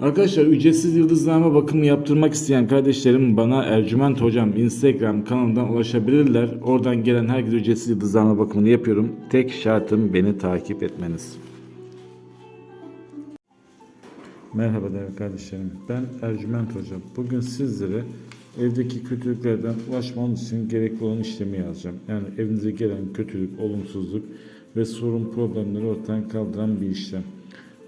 Arkadaşlar ücretsiz yıldızname bakımı yaptırmak isteyen kardeşlerim bana Ercüment Hocam Instagram kanalından ulaşabilirler. Oradan gelen herkese ücretsiz yıldızname bakımını yapıyorum. Tek şartım beni takip etmeniz. Merhaba değerli kardeşlerim. Ben Ercüment Hocam. Bugün sizlere evdeki kötülüklerden ulaşmanız için gerekli olan işlemi yazacağım. Yani evinize gelen kötülük, olumsuzluk ve sorun problemleri ortadan kaldıran bir işlem.